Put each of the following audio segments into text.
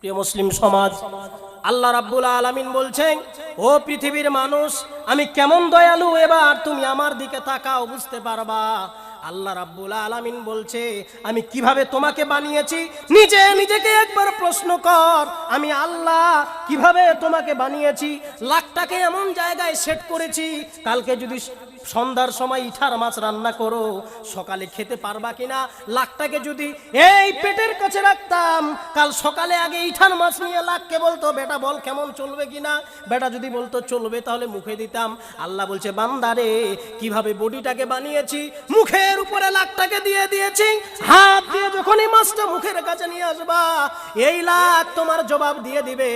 প্রিয় মুসলিম সমাজ, আল্লাহ রাব্বুল আলামিন বলছেন, ও পৃথিবীর মানুষ, আমি কেমন দয়ালু, এবার তুমি আমার দিকে তাকাও, বুঝতে পারবা? আল্লাহ রাব্বুল আলামিন বলছে, আমি কীভাবে তোমাকে বানিয়েছি? নিজে নিজেকে একবার প্রশ্ন কর, আমি আল্লাহ কীভাবে তোমাকে বানিয়েছি? লাখটাকে এমন জায়গায় সেট করেছি, কালকে যদি সন্ধ্যার সময় ইঠার মাছ রান্না করো, সকালে খেতে পারবা কিনা? লাখটাকে যদি এই পেটের কাছে রাখতাম, কাল সকালে আগে ইঠার মাছ নিয়ে লাখকে বলতো, বেটা, বল কেমন চলবে কিনা? বেটা যদি বলতো, চলবে তাহলে মুখে দিতাম। আল্লাহ বলছে বান্দারে কীভাবে বডিটাকে বানিয়েছি? মুখের উপরে লাখটাকে দিয়ে দিয়েছি। হাত দিয়ে যখনই মাছটা মুখের কাছে নিয়ে আসবা, এই লাখ তোমার জবাব দিয়ে দিবে,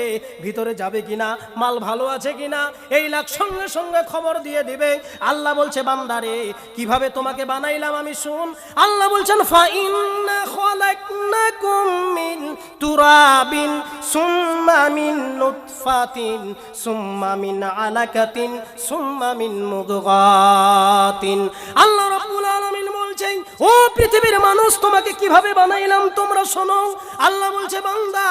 ভিতরে যাবে কিনা? মাল ভালো আছে কিনা? এই লাখ সঙ্গে সঙ্গে খবর দিয়ে দিবে। আল্লাহ বলছে বান্দারে কীভাবে তোমাকে বানাইলাম আমি শুন। আল্লাহ বলছেন ফা ইন্না খলাকনাকুম মিন তুরাবিন, সুম্মা মিন নুতফাতিন, সুম্মা মিন আলাকাতিন, সুম্মা মিন মুদগাতিন। আল্লাহ রাব্বুল আলামিন বলছেন, ও পৃথিবীর মানুষ, তোমাকে কীভাবে বানাইলাম তোমরা শোনো। আল্লাহ বলছে, বান্দা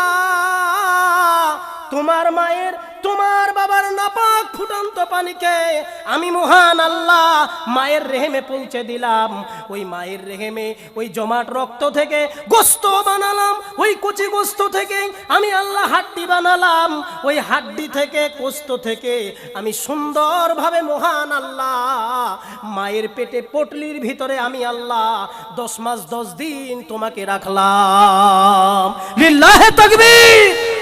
তোমার মায়ের, তোমার বাবার নাপাক ফুটন্ত পানিকে আমি মহান আল্লাহ মায়ের রেহেমে পৌঁছে দিলাম। ওই মায়ের রেহেমে ওই জমাট রক্ত থেকে গোস্ত বানালাম। ওই কচি গোস্ত থেকে আমি আল্লাহ হাড্ডি বানালাম। ওই হাড্ডি থেকে কোস্ত থেকে আমি সুন্দরভাবে মহান আল্লাহ মায়ের পেটে পটলির ভিতরে আমি আল্লাহ দশ মাস দশ দিন তোমাকে রাখলাম। লিল্লাহে তাকবীর!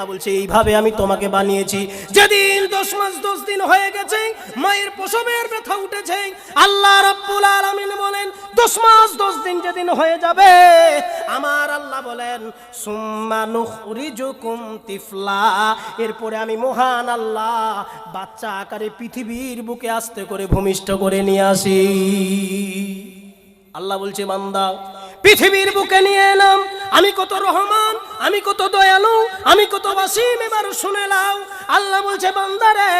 আল্লাহ বলছে, এইভাবে আমি তোমাকে বানিয়েছি। যেদিন দশ মাস, দশ দিন হয়ে গেছে, মায়ের প্রসবের ব্যথা উঠেছে, আল্লাহ রাব্বুল আলামিন বলেন, দশ মাস, দশ দিন যেদিন হয়ে যাবে, আমার আল্লাহ বলেন, সুম্মা নুখরিজুকুম তিফলা। এরপরে আমি মহান আল্লাহ বাচ্চা আকারে পৃথিবীর বুকে আস্তে করে ভূমিষ্ঠ করে নিয়ে আসি। আল্লাহ বলছে, বান্দা, পৃথিবীর বুকে নিয়ে এলাম। আমি কত রহমান আমি কত দয়ালু আমি কত বাসিম এবার শুনে নাও আল্লাহ বলছে, বান্দারে,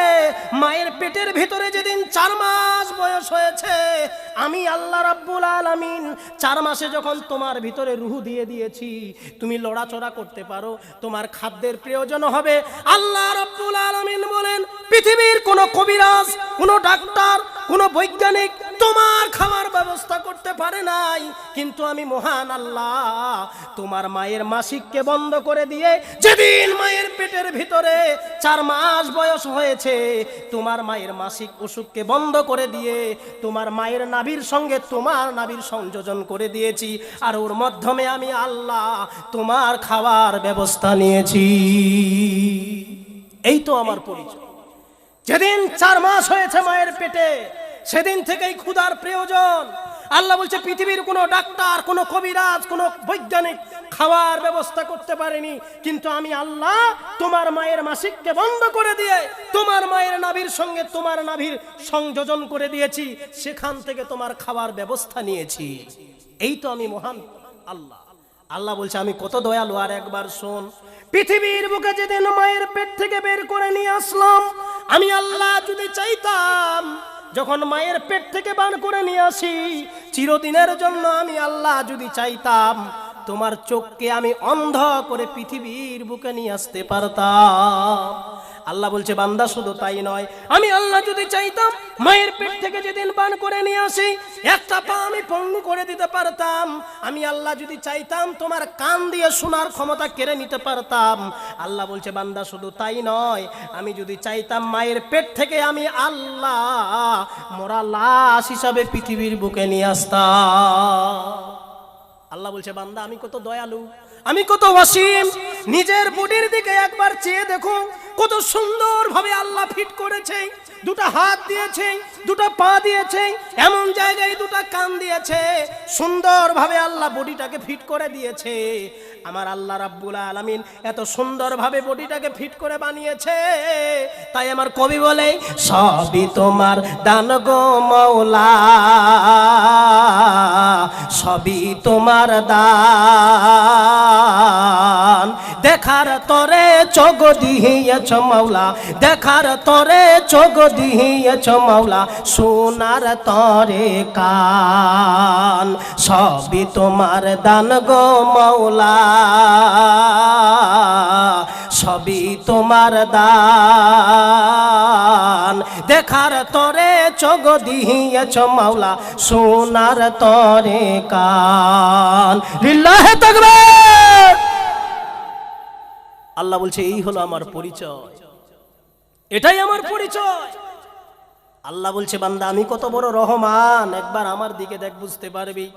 মায়ের পেটের ভিতরে যেদিন চার মাস বয়স হয়েছে, আমি আল্লাহ রাব্বুল আলামিন চার মাসে যখন তোমার ভিতরে রুহু দিয়ে দিয়েছি, তুমি লড়াচড়া করতে পারো, তোমার খাদ্যের প্রয়োজন হবে। আল্লাহ রাব্বুল আলামিন বলেন, পৃথিবীর কোনো কবিরাজ, কোনো ডাক্তার, কোনো বৈজ্ঞানিক তোমার খাওয়ার ব্যবস্থা করতে পারে নাই। কিন্তু আমি মহান আল্লাহ, তোমার মায়ের মাসিককে বন্ধ করে দিয়ে, যেদিন মায়ের পেটের ভিতরে চার মাস বয়স হয়েছে, তোমার মায়ের মাসিক অসুখকে বন্ধ করে দিয়ে, তোমার মায়ের নাভির সঙ্গে তোমার নাভির সংযোজন করে দিয়েছি, আর ওর মাধ্যমে আমি আল্লাহ তোমার খাওয়ার ব্যবস্থা নিয়েছি। এই তো আমার পরিচয়। যেদিন চার মাস হয়েছে মায়ের পেটে, সেদিন থেকেই ক্ষুধার প্রয়োজন। আল্লাহ বলছে, পৃথিবীর কোনো ডাক্তার, কোনো কবিরাজ, কোনো বৈজ্ঞানিক খাওয়ার ব্যবস্থা করতে পারেনি। কিন্তু আমি আল্লাহ তোমার মায়ের মাসিককে বন্ধ করে দিয়ে তোমার মায়ের নাভির সঙ্গে তোমার নাভির সংযোজন করে দিয়েছি। সেখান থেকে তোমার খাওয়ার ব্যবস্থা নিয়েছি। এই তো আমি মহান আল্লাহ। আল্লাহ বলছে, আমি কত দয়ালু, আর একবার শোন। পৃথিবীর বুকে যেদিন মায়ের পেট থেকে বের করে নিয়ে আসলাম, আমি আল্লাহ যদি চাইতাম, যখন মায়ের পেট থেকে বার করে নিয়ে আসি, চিরদিনের জন্য আমি আল্লাহ যদি চাইতাম তোমার চোখকে আমি অন্ধ করে পৃথিবীর বুকে নিয়ে আসতে পারতাম। আল্লাহ বলছে, বান্দা, শুধু তাই নয়, আমি আল্লাহ যদি চাইতাম, মায়ের পেট থেকে যেদিন পান করে নিয়ে আসি, একটা পা আমি পঙ্গু করে দিতে পারতাম। আমি আল্লাহ যদি চাইতাম, তোমার কান দিয়ে শোনার ক্ষমতা কেড়ে নিতে পারতাম। আল্লাহ বলছে, বান্দা, শুধু তাই নয়, আমি যদি চাইতাম, মায়ের পেট থেকে আমি আল্লাহ মোরা লাশ হিসাবে পৃথিবীর বুকে নিয়ে আসতাম। আল্লাহ বলছে, বান্দা, আমি কত দয়ালু, আমি কত অসীম। নিজের বডির দিকে একবার চেয়ে দেখুন, কত সুন্দর ভাবে আল্লাহ ফিট করেছে। দুটো হাত দিয়েছে, দুটো পা দিয়েছে, এমন জায়গায় দুটো কান দিয়েছে। সুন্দর ভাবে আল্লাহ বডিটাকে ফিট করে দিয়েছে। আমার আল্লাহ রাব্বুল আলামিন এত সুন্দর ভাবে বডিটাকে ফিট করে বানিয়েছে। তাই আমার কবি বলে, সবই তোমার দান গো মৌলা সবই তোমার দান। দেখার তরে চোখ দিয়েছ মাওলা, দেখার তরে চোখ দিয়েছ মাওলা, সোনার তরে কান, সবই তোমার দান গো মাওলা, সবই তোমার দান। দেখার তরে চোখ দিয়েছ মাওলা, সোনার তরে কান। লিল্লাহে তাকবীর! আল্লাহ বলছে, এই হলো আমার পরিচয়। এটাই আমার পরিচয়। আল্লাহ বলছে, বান্দা, আমি কত বড় রহমান। একবার আমার দিকে দেখ, বুঝতে পারবি।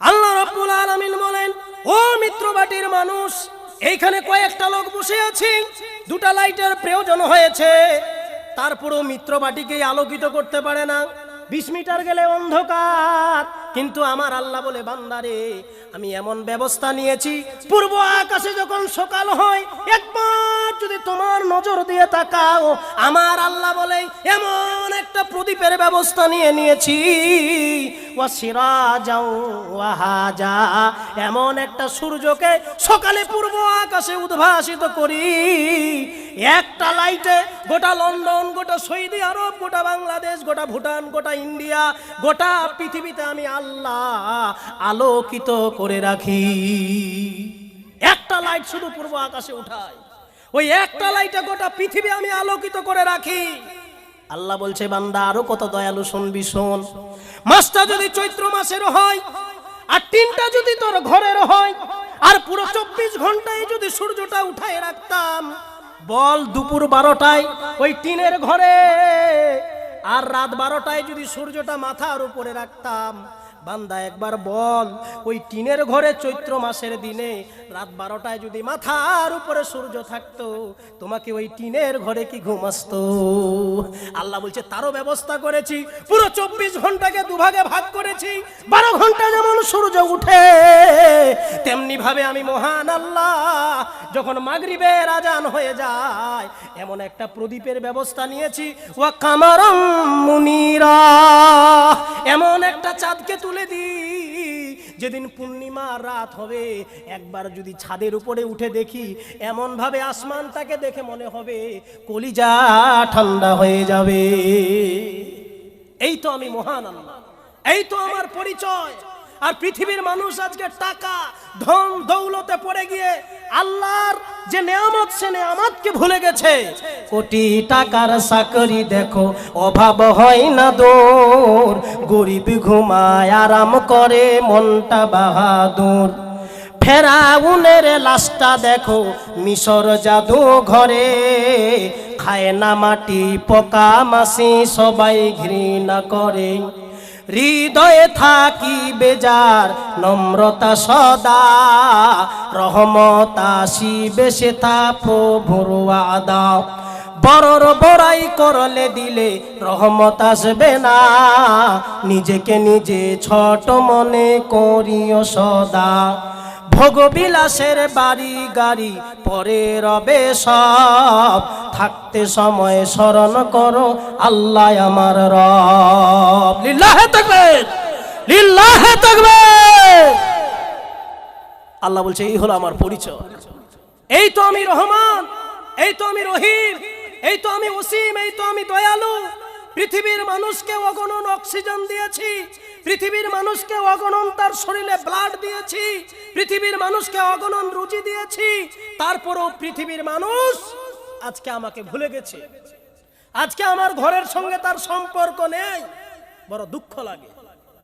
আল্লাহ রাব্বুল আলামিন বলেন, ও মিত্রবাটির মানুষ, এইখানে কয়েকটা লোক বসে আছি। দুটা লাইটের প্রয়োজন হয়েছে। তারপরেও মিত্রবাটিকে আলোকিত করতে পারে না। বিশ মিটার গেলে অন্ধকার। কিন্তু আমার আল্লাহ বলে, বান্দারে, আমি এমন ব্যবস্থা নিয়েছি, পূর্ব আকাশে যখন সকাল হয়, একবার যদি তোমার নজর দিয়ে তাকাও, আমার আল্লাহ বলে, এমন প্রদীপের ব্যবস্থা নিয়ে নিয়েছি। ওয়াসিরাজাও ওয়াহাজা এমন একটা সূর্যকে সকালে পূর্ব আকাশে উদ্ভাসিত করি। একটা লাইটে গোটা লন্ডন, গোটা সৌদি আরব, গোটা বাংলাদেশ, গোটা ভুটান, গোটা ইন্ডিয়া, গোটা পৃথিবীতে আমি আল্লাহ আলোকিত করে রাখি। একটা লাইট শুধু পূর্ব আকাশে উঠায়। ওই একটা লাইটে গোটা পৃথিবী আমি আলোকিত করে রাখি। আল্লাহ বলছে, বান্দা, আরও কত দয়ালু শুনবি, শোন। মাসটা যদি চৈত্র মাসের হয়, আর তিনটা যদি তোর ঘরের হয়, আর পুরো চব্বিশ ঘন্টায় যদি সূর্যটা উঠায় রাখতাম, বল দুপুর বারোটায় ওই টিনের ঘরে, আর রাত বারোটায় যদি সূর্যটা মাথার উপরে রাখতাম বান্দা একবার বল, ওই টিনের ঘরে চৈত্র মাসের দিনে রাত বারোটায় যদি মাথার উপরে সূর্য থাকতো, তোমাকে ওই টিনের ঘরে কি ঘুম আসত? আল্লাহ বলছে, তারও ব্যবস্থা করেছি, পুরো চব্বিশ ঘন্টাকে দুভাগে ভাগ করেছি, বারো ঘণ্টা যেমন সূর্য উঠে। তেমনি ভাবে আমি মহান আল্লাহ। যখন মাগরিবের আজান হয়ে যায়, এমন একটা প্রদীপের ব্যবস্থা নিয়েছি। ওয়া কামারম মুনিরা। এমন একটা চাঁদকে তুলে দি যেদিন পূর্ণিমা রাত হবে, একবার যদি ছাদের উপরে উঠে দেখি এমন ভাবে আসমানটাকে দেখে মনে হবে, কলিজা ঠান্ডা হয়ে যাবে। এই তো আমি মহান আল্লাহ। এই তো আমার পরিচয়। আর পৃথিবীর মানুষ আজকে টাকা, ধন, দৌলতে পড়ে গিয়ে আল্লাহর যে নেয়ামত, সে নেয়ামতকে ভুলে গেছে। কোটি টাকার চাকরি দেখো, অভাব হয় না দূর। গরিব ঘুমায় আরাম করে, মনটা বাহাদুর। ফেরাউনের লাশটা দেখো, মিশর জাদু ঘরে। খায় না মাটি, পোকা মাসি সবাই ঘৃণা করে। হৃদয়ে থাকি বেজার নম্রতা সদা, রহমত আসিবে সে তা প্রভুর আদা বড়র বড়াই করলে দিলে রহমত আসবে না, নিজেকে নিজে ছোট মনে করিও সদা। ভোগবিলাসের বাড়ি গাড়ি, পরে রবে সব। থাকতে সময় স্মরণ করো, আল্লাহ আমার রব। লিল্লাহে তাকবীর লিল্লাহে তাকবীর। আল্লাহ বলছে, এই হলো আমার পরিচয়। এই তো আমি রহমান, এই তো আমি রহিম, এই তো আমি ওসিম এই তো আমি দয়ালু। পৃথিবীর মানুষকে অগণন অক্সিজেন দিয়েছি। পৃথিবীর মানুষকে অগণন তার শরীরে ব্লাড দিয়েছি, পৃথিবীর মানুষকে অগণন রুচি দিয়েছি, তারপরও পৃথিবীর মানুষ আজকে আমাকে ভুলে গেছে। আজকে আমার ঘরের সঙ্গে তার সম্পর্ক নেই, বড় দুঃখ লাগে।